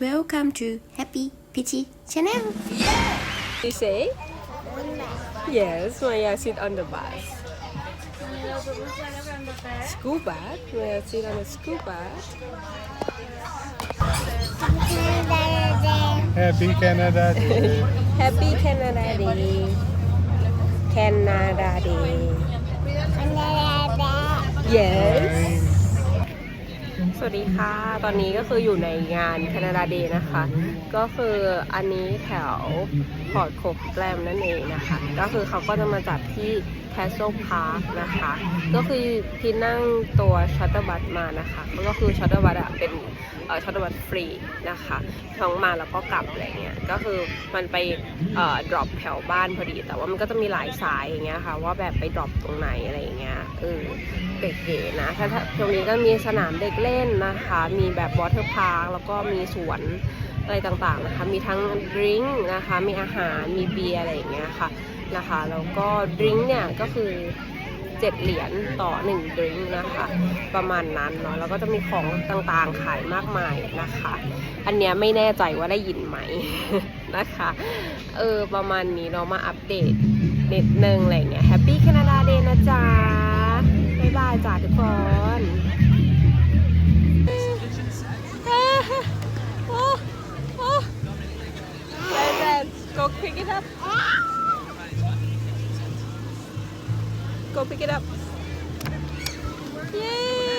Welcome to Happy Peachy Channel. You say? Yes, Maya sit on the bus. School bus? Maya sit on the school bus. Happy Canada Day. Happy Canada Day. Canada Day. Yes. สวัสดีค่ะ ตอนนี้ก็คืออยู่ในงาน Canada Day นะคะ ก็คืออันนี้แถวพอร์ตโคกแกลมนั่นเองนะคะ ก็คือเขาก็จะมาจัดที่ Castle Park นะคะ ก็คือที่นั่งตัวชัตเตอร์บัสมานะคะ ก็คือชัตเตอร์บัสอะเป็นเออชัตเตอร์บัสฟรีนะคะทั้งมาแล้วก็กลับอะไรเงี้ย ก็คือมันไปเอ่อ drop แถวบ้านพอดี แต่ว่ามันก็จะมีหลายสายอย่างเงี้ยค่ะ ว่าแบบไป drop ตรงไหนอะไรอย่างเงี้ย เออเก๋ๆนะ ถ้าถ้าตรงนี้ก็มีสนามเด็กเล่นนะคะ มีแบบวอเตอร์พาร์คแล้วก็มีสวนอะไรต่างๆนะคะ มีทั้งดริงก์นะคะ มีอาหาร มีเบียร์อะไรอย่างเงี้ยค่ะนะคะ แล้วก็ดริงก์เนี่ยก็คือ7เหรียญต่อ1ดริงก์นะคะ ประมาณนั้นเนาะแล้วก็จะมีของต่างๆขายมากมายนะคะ อันเนี้ยไม่แน่ใจว่าได้ยินไหมนะคะเออประมาณนี้เรามาอัปเดตนิดนึงอะไรเงี้ย Happy Canada Day นะจ๊ะบ๊ายบายจ้าทุกคน it up. Go pick it up. Yay